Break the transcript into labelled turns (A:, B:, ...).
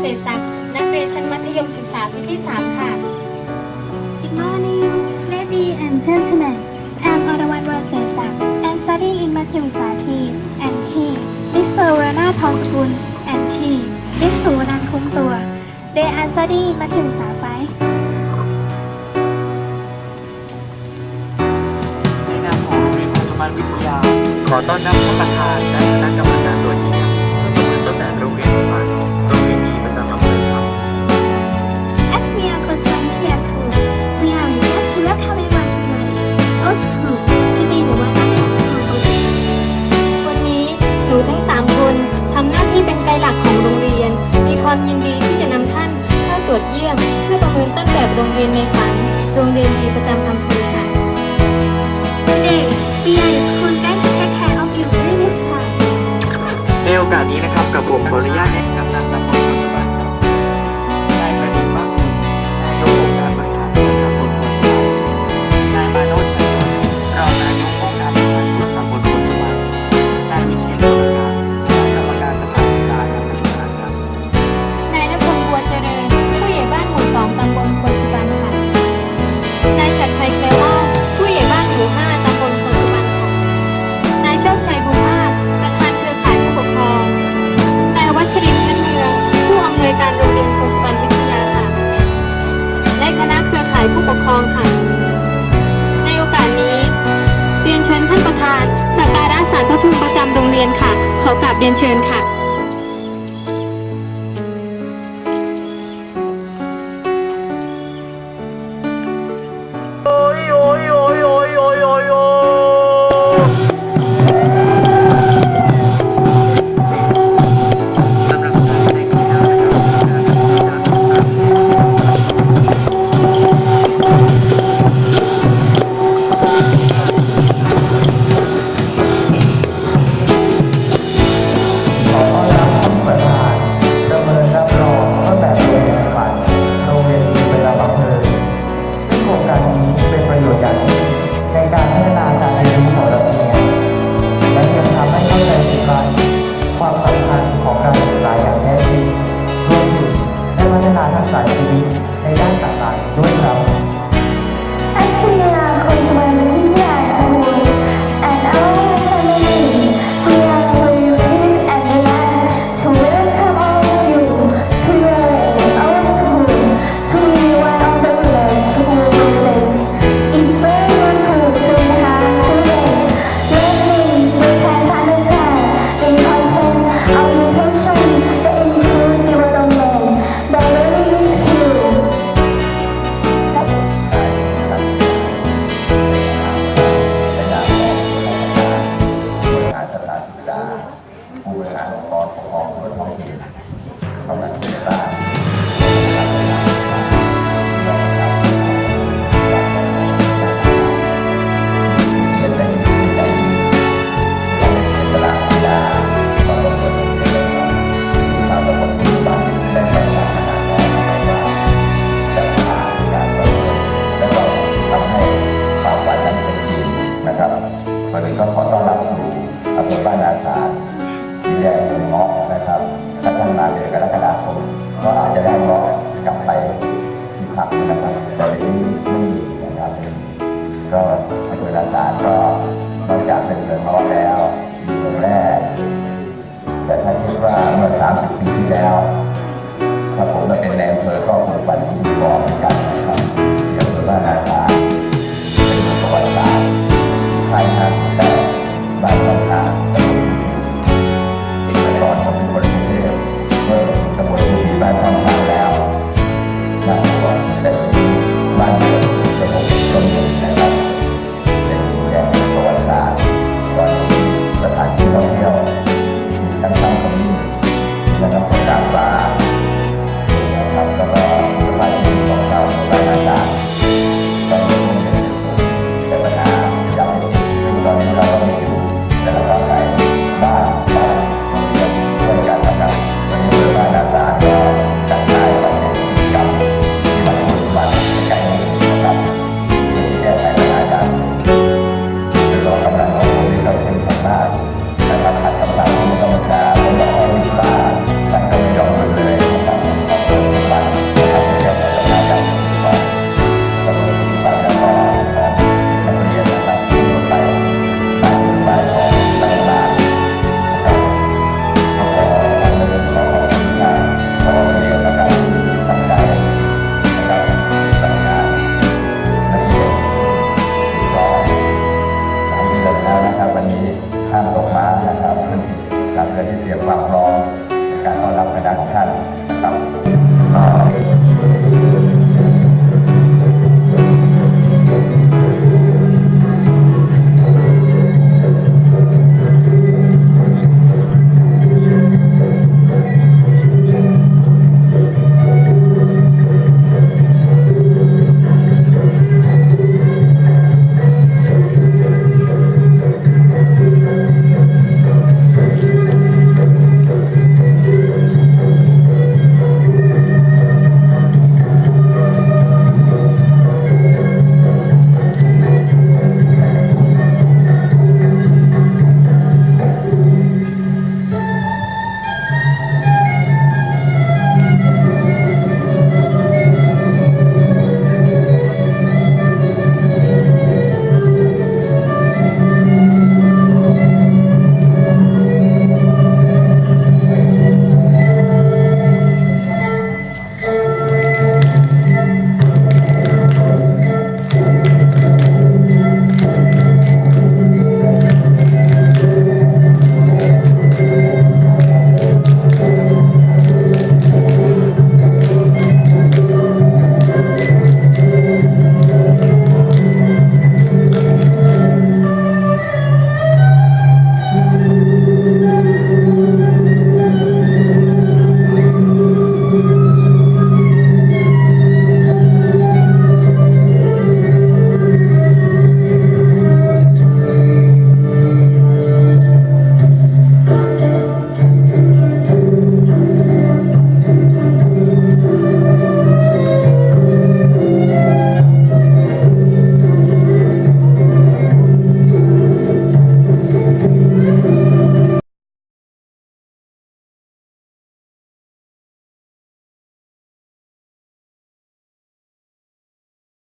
A: เศษศักดิ์นักเรียนชั้นมัธยมศึกษาปีที่ 3 ค่ะ
B: Good morning ladies and gentlemen I'm อรวรรณวรเศษศักดิ์ I'm studying in
C: มัธยมศึกษาที and he is Serena ทองสกุล and she Miss สุนันคุ้มตั They are studying in มัธยมศึกษาไในนามของโรงเรียนปัจจุบั
B: ยา ขอต้
A: อนรับท่านประธานและคณะกรรม ยินดีที่จะนำท่านเข้าตรวจเยี่ยม เพื่อประเมินต้นแบบโรงเรียนในฝัน โรงเรียนดีประจำอำเภอค่ะ
B: Today we are the school guide to take care of you
C: ในโอกาสนี้นะครับกับผมขออนุญาตนะนำ รีนค่ะ
A: ขอกลับเรียนเชิญค่ะา
D: ทักษะชีวิตในด้านต่างๆด้วยครับ
B: ผั
D: กนะครับตอนนี้ไม่มีนะครับ ก็ในเวลาตานก็นอกจากเป็นเรื่องร้อนแล้วมีเมืองแรกแต่ถ้าคิดว่าเมื่อ 30 ปีที่แล้ว ถ้าผมมาเป็นแรงเพอก็คงปันที่มีบอก Bye.